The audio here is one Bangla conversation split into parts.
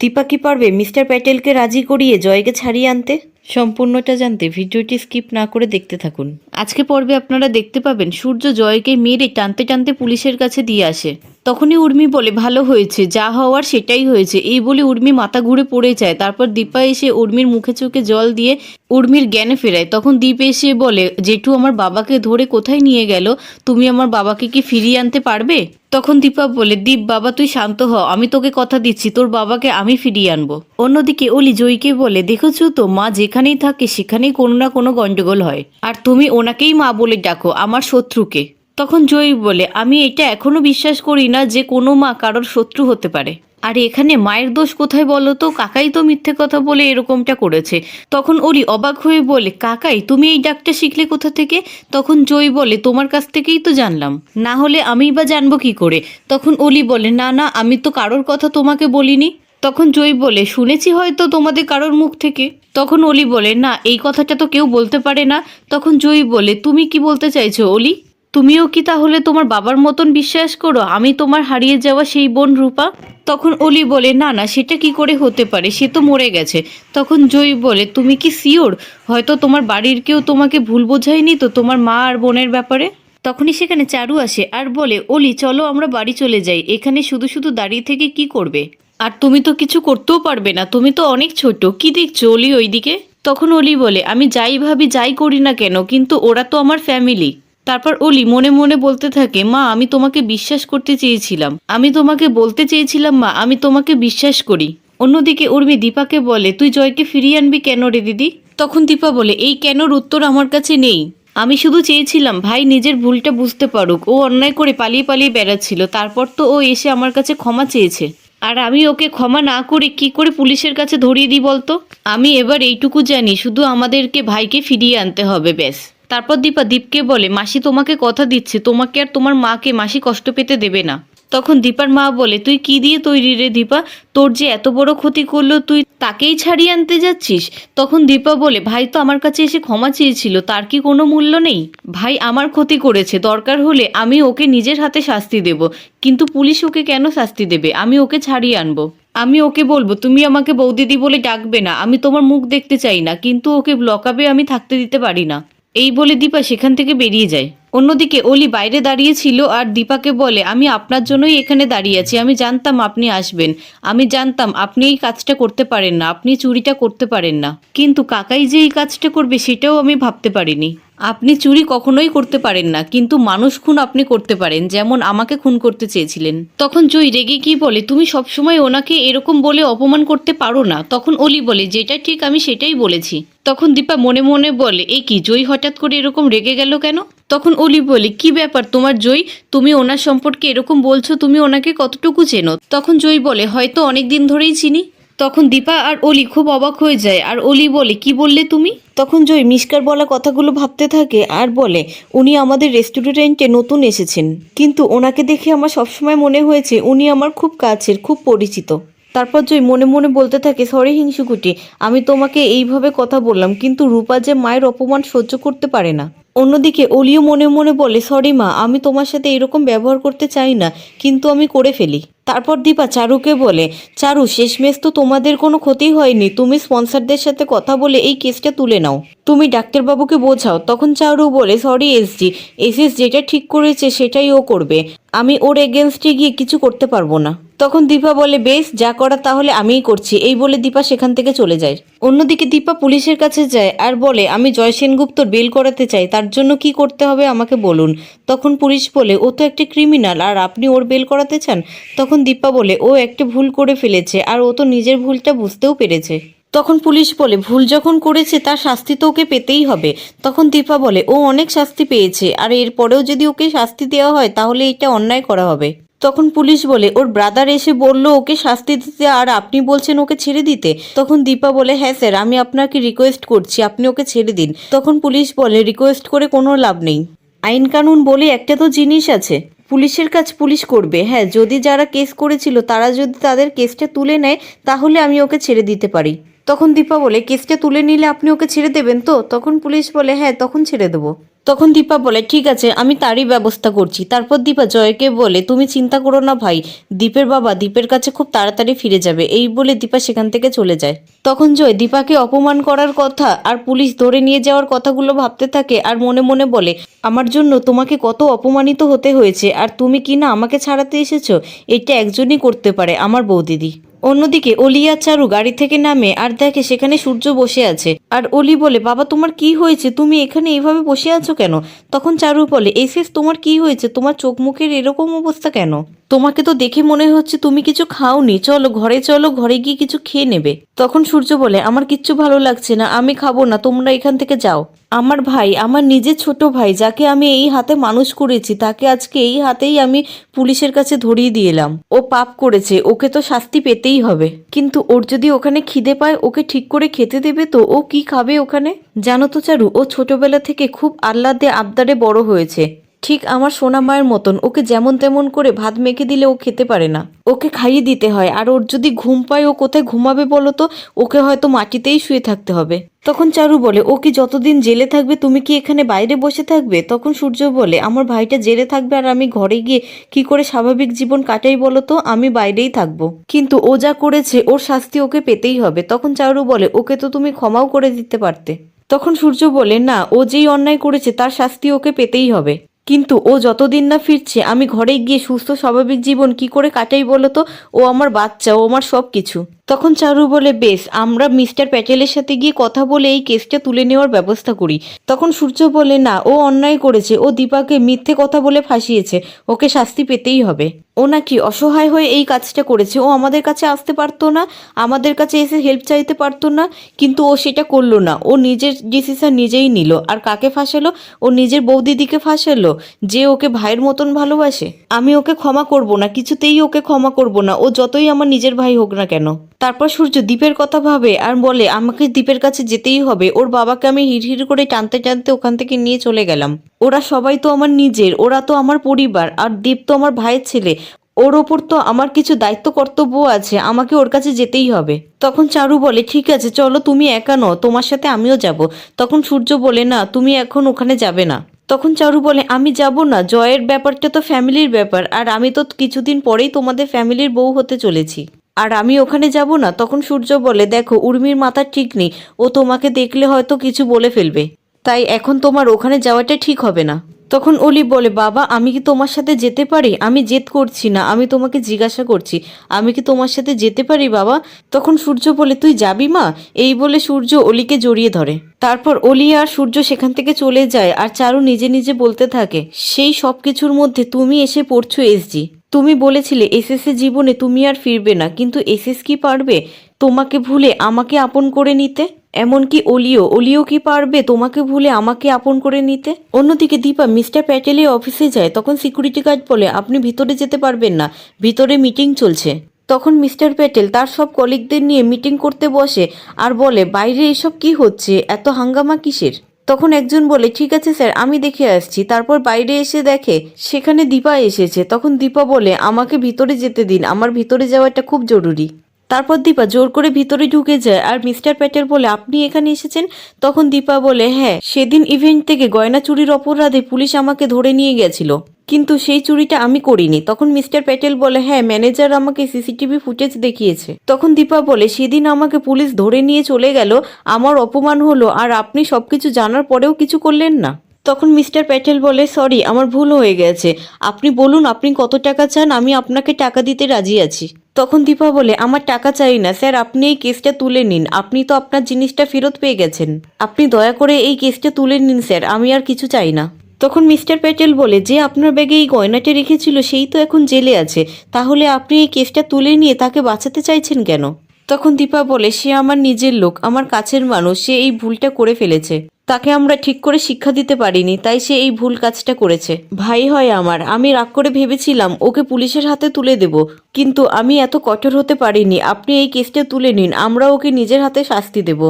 দীপা কি পারবে? মিস্টার প্যাটেলকে রাজি করিয়ে জয়কে ছাড়িয়ে আনতে? সম্পূর্ণটা জানতে ভিডিওটি স্কিপ না করে দেখতে থাকুন। আজকে পর্বে আপনারা দেখতে পাবেন, সূর্য জয়কে মেরে টানতে টানতে পুলিশের কাছে দিয়ে আসে। তখনই উর্মি বলে, ভালো হয়েছে, যা হওয়ার সেটাই হয়েছে। এই বলে উর্মি মাথা ঘুরে পড়ে যায়। তারপর দীপা এসে উর্মির মুখে চোখে জল দিয়ে উর্মির জ্ঞানে ফেরায়। তখন দীপ এসে বলে, জেঠু, আমার বাবাকে ধরে কোথায় নিয়ে গেল? তুমি আমার বাবাকে কি ফিরিয়ে আনতে পারবে? তখন দীপা বলে, দীপ, বাবা, তুই শান্ত হ, আমি তোকে কথা দিচ্ছি, তোর বাবাকে আমি ফিরিয়ে আনব। অন্যদিকে অলি জয়কে বলে, দেখেছ তো, মা যেখানেই থাকে, সেখানেই কোনো না কোনো গন্ডগোল হয়। আর তুমি ওনাকেই মা বলে ডাকো, আমার শত্রুকে। তখন জয়ী বলে, আমি এটা এখনও বিশ্বাস করি না যে কোনো মা কারোর শত্রু হতে পারে। আর এখানে মায়ের দোষ কোথায় বলো তো? কাকাই তো মিথ্যে কথা বলে এরকমটা করেছে। তখন ওরি অবাক হয়ে বলে, কাকাই, তুমি এই ডাকটা শিখলে কোথা থেকে? তখন জয় বলে, তোমার কাছ থেকেই তো জানলাম। না হলে আমিই বা জানব কি করে? তখন অলি বলে, না না, আমি তো কারোর কথা তোমাকে বলিনি। তখন জয় বলে, শুনেছি হয়তো তোমাদের কারোর মুখ থেকে। তখন অলি বলে, না, এই কথাটা তো কেউ বলতে পারে না। তখন জয় বলে, তুমি কি বলতে চাইছো অলি? তুমিও কি তাহলে তোমার বাবার মতন বিশ্বাস করো? আমি তোমার হারিয়ে যাওয়া সেই বোন রূপা? তখন অলি বলে, না না, সেটা কি করে হতে পারে? সে তো মরে গেছে। তখন জয়ী বলে, তুমি কি সিওর? হয়তো তোমার বাড়ির কেউ তোমাকে ভুল বোঝায়নি তো তোমার মা আর বোনের ব্যাপারে? তখনই সেখানে চারু আসে আর বলে, অলি, চলো আমরা বাড়ি চলে যাই। এখানে শুধু শুধু দাঁড়িয়ে থেকে কি করবে? আর তুমি তো কিছু করতেও পারবে না, তুমি তো অনেক ছোট। কি দেখছ অলি ওইদিকে? তখন অলি বলে, আমি যাই ভাবি, যাই করি না কেন, কিন্তু ওরা তো আমার ফ্যামিলি তারপর অলি মনে মনে বলতে থাকে, মা, আমি তোমাকে বিশ্বাস করতে চেয়েছিলাম। আমি তোমাকে বলতে চেয়েছিলাম, মা, আমি তোমাকে বিশ্বাস করি। অন্যদিকে উর্মি দীপাকে বলে, তুই জয়কে ফিরিয়ে আনবি কেন রে দিদি? তখন দীপা বলে, এই কেনর উত্তর আমার কাছে নেই। আমি শুধু চেয়েছিলাম, ভাই, নিজের ভুলটা বুঝতে পারুক। ও অন্যায় করে পালিয়ে পালিয়ে বেড়াচ্ছিল। তারপর তো ও এসে আমার কাছে ক্ষমা চেয়েছে। আর আমি ওকে ক্ষমা না করে কি করে পুলিশের কাছে ধরিয়ে দিই বলতো? আমি এবার এইটুকু জানি, শুধু আমাদেরকে ভাইকে ফিরিয়ে আনতে হবে, ব্যাস। তারপর দীপা দীপকে বলে, মাসি তোমাকে কথা দিচ্ছে, তোমাকে আর তোমার মাকে মাসি কষ্ট পেতে দেবে না। তখন দীপার মা বলে, তুই কি দিয়ে তৈরি রে দীপা? তোর যে এত বড় ক্ষতি করল, তুই তাকেই ছাড়িয়ে আনতে যাচ্ছিস? তখন দীপা বলে, ভাই তো আমার কাছে এসে ক্ষমা চেয়েছিল, তার কি কোনো মূল্য নেই? ভাই, আমার ক্ষতি করেছে, দরকার হলে আমি ওকে নিজের হাতে শাস্তি দেব, কিন্তু পুলিশ ওকে কেন শাস্তি দেবে? আমি ওকে ছাড়িয়ে আনব। আমি ওকে বলব, তুমি আমাকে বৌদিদি বলে ডাকবে না, আমি তোমার মুখ দেখতে চাই না, কিন্তু ওকে ব্লকাবে আমি থাকতে দিতে পারি না। এই বলে দীপা সেখান থেকে বেরিয়ে যায়। অন্যদিকে অলি বাইরে দাঁড়িয়েছিল আর দীপাকে বলে, আমি আপনার জন্যই এখানে দাঁড়িয়ে আছি, আমি জানতাম আপনি আসবেন। আমি জানতাম আপনি এই কাজটা করতে পারেন না, আপনি চুরিটা করতে পারেন না। কিন্তু কাকাই যে এই কাজটা করবে সেটাও আমি ভাবতে পারিনি। আপনি চুরি কখনোই করতে পারেন না, কিন্তু মানুষ খুন আপনি করতে পারেন, যেমন আমাকে খুন করতে চেয়েছিলেন। তখন জয় রেগে কি বলে, তুমি সবসময় ওনাকে এরকম বলে অপমান করতে পারো না। তখন অলি বলে, যেটা ঠিক আমি সেটাই বলেছি। তখন দীপা মনে মনে বলে এই কি, জয় হঠাৎ করে এরকম রেগে গেল কেন? তখন অলি বলে, কি ব্যাপার তোমার জয়? তুমি ওনার সম্পর্কে এরকম বলছো, তুমি ওনাকে কতটুকু চেনো? তখন জয় বলে, হয়তো অনেক দিন ধরেই চিনি। তখন দীপা আর অলি খুব অবাক হয়ে যায়। আর অলি বলে, কি বললে তুমি? তখন জয় মিষ্কার বলা কথাগুলো ভাবতে থাকে আর বলে, উনি আমাদের রেস্টুরেন্টে নতুন এসেছেন। কিন্তু ওনাকে দেখে আমার সবসময় মনে হয়েছে উনি আমার খুব কাছের, খুব পরিচিত। তারপর জয় মনে মনে বলতে থাকে, সরি হিংসুকুটি, আমি তোমাকে এইভাবে কথা বললাম, কিন্তু রূপা যে মায়ের অপমান সহ্য করতে পারে না। অন্যদিকে অলিও মনে মনে বলে, সরি মা, আমি তোমার সাথে এরকম ব্যবহার করতে চাই না, কিন্তু আমি করে ফেলি। তারপর দীপা চারুকে বলে, চারু, শেষমেশ তো তোমাদের কোনো ক্ষতি হয়নি। তুমি স্পন্সরদের সাথে কথা বলে এই কেসটা তুলে নাও। তুমি ডাক্তারবাবুকে বোঝাও। তখন চারু বলে, সরি এসজি এসএস যেটা ঠিক করেছে সেটাই ও করবে। আমি ওর এগেনস্টে গিয়ে কিছু করতে পারব না। তখন দীপা বলে, বেশ, যা করা তাহলে আমিই করছি। এই বলে দীপা সেখান থেকে চলে যায়। অন্যদিকে দীপা পুলিশের কাছে যায় আর বলে, আমি জয় সেনগুপ্তর বেল করাতে চাই, তার জন্য কি করতে হবে আমাকে বলুন। তখন পুলিশ বলে, ও তো একটা ক্রিমিনাল আর আপনি ওর বেল করাতে চান? তখন দীপা বলে, ও একটা ভুল করে ফেলেছে, আর ও তো নিজের ভুলটা বুঝতেও পেরেছে। তখন পুলিশ বলে, ভুল যখন করেছে, তার শাস্তি তো ওকে পেতেই হবে। তখন দীপা বলে, ও অনেক শাস্তি পেয়েছে, আর এরপরেও যদি ওকে শাস্তি দেওয়া হয়, তাহলে এটা অন্যায় করা হবে। তখন পুলিশ বলে, ওর ব্রাদার এসে বলল, ওকে শাস্তি দিতে, আর আপনি বলছেন ওকে ছেড়ে দিতে। তখন দীপা বলে হ্যাঁ স্যার আমি আপনাকে রিকোয়েস্ট করছি, আপনি ওকে ছেড়ে দিন। তখন পুলিশ বলে রিকোয়েস্ট করে কোনো লাভ নেই। আইন কানুন বলে, একটা তো জিনিস আছে, পুলিশের কাজ পুলিশ করবে। হ্যাঁ যদি যারা কেস করেছিল, তারা যদি তাদের কেসটা তুলে নেয়, তাহলে আমি ওকে ছেড়ে দিতে পারি। তখন দীপা বলে, কেসটা তুলে নিলে আপনি ওকে ছেড়ে দেবেন তো? তখন পুলিশ বলে হ্যাঁ তখন ছেড়ে দেবো। তখন দীপা বলে, ঠিক আছে, আমি তারই ব্যবস্থা করছি। তারপর দীপা জয়কে বলে, তুমি চিন্তা করো না ভাই, দীপের বাবা দীপের কাছে খুব তাড়াতাড়ি ফিরে যাবে। এই বলে দীপা সেখান থেকে চলে যায়। তখন জয় দীপাকে অপমান করার কথা আর পুলিশ ধরে নিয়ে যাওয়ার কথাগুলো ভাবতে থাকে আর মনে মনে বলে, আমার জন্য তোমাকে কত অপমানিত হতে হয়েছে, আর তুমি কি না আমাকে ছাড়াতে এসেছ? এটা একজনই করতে পারে, আমার বৌদিদি। অন্যদিকে অলি আর চারু গাড়ি থেকে নামে আর দেখে সেখানে সূর্য বসে আছে। আর অলি বলে, বাবা, তোমার কি হয়েছে? তুমি এখানে এইভাবে বসে আছো কেন? তখন চারু বলে এসেস তোমার কি হয়েছে? তোমার চোখ মুখের এরকম অবস্থা কেন? তোমাকে তো দেখে মনে হচ্ছে তুমি কিছু খাওনি। চলো, ঘরে চলো, ঘরে গিয়ে কিছু খেয়ে নেবে। তখন সূর্য বলে, আমার কিচ্ছু ভালো লাগছে না, আমি খাব না, তোমরা এখান থেকে যাও। আমার ভাই, আমার নিজের ছোট ভাই, যাকে আমি এই হাতে মানুষ করেছি, তাকে আজকে এই হাতেই আমি পুলিশের কাছে ধরিয়ে দিয়েলাম ও পাপ করেছে, ওকে তো শাস্তি পেতেই হবে। কিন্তু ওর যদি ওখানে খিদে পায়, ওকে ঠিক করে খেতে দেবে তো, ও কি খাবে ওখানে? জানো তো চারু, ও ছোটবেলা থেকে খুব আহ্লাদে আবদারে বড় হয়েছে। ঠিক আমার সোনা মায়ের মতন, ওকে যেমন তেমন করে ভাত মেখে দিলে ও খেতে পারে না। ওকে খাইয়ে দিতে হয়, আর ওর যদি ঘুম পায়, ও কোথায় ঘুমাবে বলো তো? ওকে হয়তো মাটিতেই শুয়ে থাকতে হবে। তখন চারু বলে, ও কি যতদিন জেলে থাকবে, তুমি কি এখানে বাইরে বসে থাকবে? তখন সূর্য বলে, আমার ভাইটা জেলে থাকবে, আর আমি ঘরে গিয়ে কি করে স্বাভাবিক জীবন কাটাই বলো তো? আমি বাইরেই থাকব। কিন্তু ও যা করেছে, ওর শাস্তি ওকে পেতেই হবে। তখন চারু বলে, ওকে তো তুমি ক্ষমাও করে দিতে পারতে। তখন সূর্য বলে, না, ও যেই অন্যায় করেছে, তার শাস্তি ওকে পেতেই হবে। কিন্তু ও যতদিন না ফিরছে, আমি ঘরে গিয়ে সুস্থ স্বাভাবিক জীবন কি করে কাটাই বলো তো? ও আমার বাচ্চা, ও আমার সব কিছু তখন চারু বলে, বেশ, আমরা মিস্টার প্যাটেলের সাথে গিয়ে কথা বলে এই কেসটা তুলে নেওয়ার ব্যবস্থা করি। তখন সূর্য বলে, না, ও অন্যায় করেছে। ও দীপাকে মিথ্যে কথা বলে ফাঁসিয়েছে। ওকে শাস্তি পেতেই হবে। ও নাকি অসহায় হয়ে এই কাজটা করেছে। ও আমাদের কাছে আসতে পারতো না, আমাদের কাছে এসে হেল্প চাইতে পারতো না, কিন্তু ও সেটা করল না। ও নিজের ডিসিশন নিজেই নিল। আর কাকে ফাঁসালো? ও নিজের বৌদিদিকে ফাঁসালো, যে ওকে ভাইয়ের মতন ভালোবাসে। আমি ওকে ক্ষমা করব না, কিছুতেই ওকে ক্ষমা করব না। ও যতই আমার নিজের ভাই হোক না কেন। তারপর সূর্য দ্বীপের কথা ভাবে আর বলে, আমাকে দ্বীপের কাছে যেতেই হবে। ওর বাবাকে আমি হিড়হিড় করে টানতে টানতে ওখান থেকে নিয়ে চলে গেলাম। ওরা সবাই তো আমার নিজের, ওরা তো আমার পরিবার, আর দ্বীপ তো আমার ভাইয়ের ছেলে। ওর ওপর তো আমার কিছু দায়িত্ব কর্তব্য আছে, আমাকে ওর কাছে যেতেই হবে। তখন চারু বলে, ঠিক আছে, চলো, তুমি একা নও, তোমার সাথে আমিও যাব। তখন সূর্য বলে, না, তুমি এখন ওখানে যাবে না। তখন চারু বলে, আমি যাব না, জয়ের ব্যাপারটা তো ফ্যামিলির ব্যাপার, আর আমি তো কিছুদিন পরেই তোমাদের ফ্যামিলির বউ হতে চলেছি। আর আমি ওখানে যাব না, তখন সূর্য বলে, দেখো, উর্মির মাথা ঠিক নেই, ও তোমাকে দেখলে হয়তো কিছু বলে ফেলবে। তাই এখন তোমার ওখানে যাওয়াটা ঠিক হবে না। তখন অলি বলে, বাবা, আমি কি তোমার সাথে যেতে পারি? আমি জেদ করছি না, আমি তোমাকে জিজ্ঞাসা করছি। আমি কি তোমার সাথে যেতে পারি, বাবা? তখন সূর্য বলে, তুই যাবি মা? এই বলে সূর্য অলিকে জড়িয়ে ধরে। তারপর অলি আর সূর্য সেখান থেকে চলে যায়, আর চারু নিজে নিজে বলতে থাকে, সেই সব কিছুর মধ্যে তুমি এসে পড়ছো এসজি তুমি বলেছিলে এসএসএ জীবনে তুমি আর ফিরবে না, কিন্তু এসএস কি পারবে? তোমাকে ভুলে আমাকে আপন করে নিতে? এমনকি অলিও অলিও কি পারবে তোমাকে ভুলে আমাকে আপন করে নিতে? অন্যদিকে দীপা, মিস্টার প্যাটেলের অফিসে যায়, তখন সিকিউরিটি গার্ড বলে, আপনি ভিতরে যেতে পারবেন না, ভিতরে মিটিং চলছে। তখন মিস্টার প্যাটেল তার সব কলিগদের নিয়ে মিটিং করতে বসে আর বলে, বাইরে এসব কি হচ্ছে? এত হাঙ্গামা কিসের? তখন একজন বলে, ঠিক আছে স্যার, আমি দেখে আসছি। তারপর বাইরে এসে দেখে, সেখানে দীপা এসেছে। তখন দীপা বলে, আমাকে ভিতরে যেতে দিন, আমার ভিতরে যাওয়াটা খুব জরুরি। তারপর দীপা জোর করে ভিতরে ঢুকে যায়। আর মিস্টার প্যাটেল বলে, আপনি এখানে এসেছেন? তখন দীপা বলে হ্যাঁ সেদিন ইভেন্ট থেকে গয়না চুরির অপরাধে পুলিশ আমাকে ধরে নিয়ে গেছিল। কিন্তু সেই চুরিটা আমি করিনি। তখন মিস্টার প্যাটেল বলে হ্যাঁ ম্যানেজার আমাকে সিসিটিভি ফুটেজ দেখিয়েছে। তখন দীপা বলে, সেদিন আমাকে পুলিশ ধরে নিয়ে চলে গেল। আমার অপমান হলো, আর আপনি সবকিছু জানার পরেও কিছু করলেন না। তখন মিস্টার প্যাটেল বলে, সরি, আমার ভুল হয়ে গেছে। আপনি বলুন, আপনি কত টাকা চান? আমি আপনাকে টাকা দিতে রাজি আছি। তখন দীপা বলে, আমার টাকা চাই না, স্যার, আপনি এই কেসটা তুলে নিন। আপনি তো আপনার জিনিসটা ফেরত পেয়ে গেছেন। আপনি দয়া করে এই কেসটা তুলে নিন, স্যার, আমি আর কিছু চাই না। তখন মিস্টার প্যাটেল বলে, যে আপনার ব্যাগে এই গয়নাটা রেখেছিল, সেই তো এখন জেলে আছে। তাহলে আপনি এই কেসটা তুলে নিয়ে তাকে বাঁচাতে চাইছেন কেন? তখন দীপা বলে, সে আমার নিজের লোক, আমার কাছের মানুষ, সে এই ভুলটা করে ফেলেছে। তাকে আমরা ঠিক করে শিক্ষা দিতে পারিনি, তাই সে এই ভুল কাজটা করেছে। ভাই হয় আমার, আমি রাগ করে ভেবেছিলাম ওকে পুলিশের হাতে তুলে দেব, কিন্তু আমি এত কঠোর হতে পারিনি, আপনি এই কেসটা তুলে নিন, আমরা ওকে নিজের হাতে শাস্তি দেব,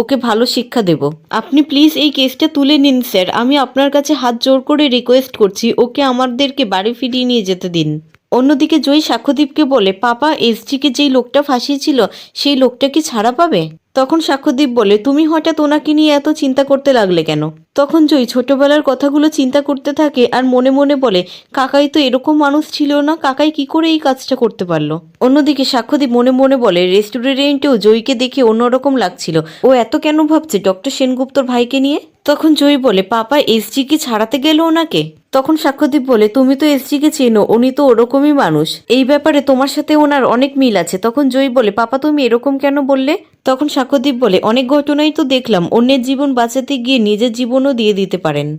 ওকে ভালো শিক্ষা দেব। আপনি প্লিজ এই কেসটা তুলে নিন স্যার আমি আপনার কাছে হাত জোর করে রিকোয়েস্ট করছি, ওকে আমাদেরকে বাড়ি ফিরিয়ে নিয়ে যেতে দিন। অন্যদিকে জয়ী সাক্ষ্যদীপকে বলে, পাপা এসজিকে যেই লোকটা ফাঁসিয়েছিল, সেই লোকটা কি ছাড়া পাবে? তখন সাক্ষ্যদীপ বলে তুমি হঠাৎ ওনাকে নিয়ে এত চিন্তা করতে লাগলে কেন? তখন জয়ী ছোটবেলার কথাগুলো চিন্তা করতে থাকে আর মনে মনে বলে, কাকাই তো এরকম মানুষ ছিল না, কাকাই কি করে এই কাজটা করতে পারল? অন্যদিকে সাক্ষ্যদীপ মনে মনে বলে, রেস্টুরেন্টেও জয়ীকে দেখে অন্যরকম লাগছিল। ও এত কেন ভাবছে ডক্টর সেনগুপ্তর ভাইকে নিয়ে? তখন জয়ী বলে, পাপা এসজি কি ছাড়াতে গেল ওনাকে? তখন সাক্ষ্যদীপ বলে, তুমি তো এসজিকে চেনো, উনি তো ওরকমই মানুষ। এই ব্যাপারে তোমার সাথে ওনার অনেক মিল আছে। তখন জয়ী বলে, পাপা, তুমি এরকম কেন বললে? তখন সাক্ষ্যদীপ বলে, অনেক ঘটনাই তো দেখলাম। অন্যের জীবন বাঁচাতে গিয়ে নিজের জীবনও দিয়ে দিতে পারেন।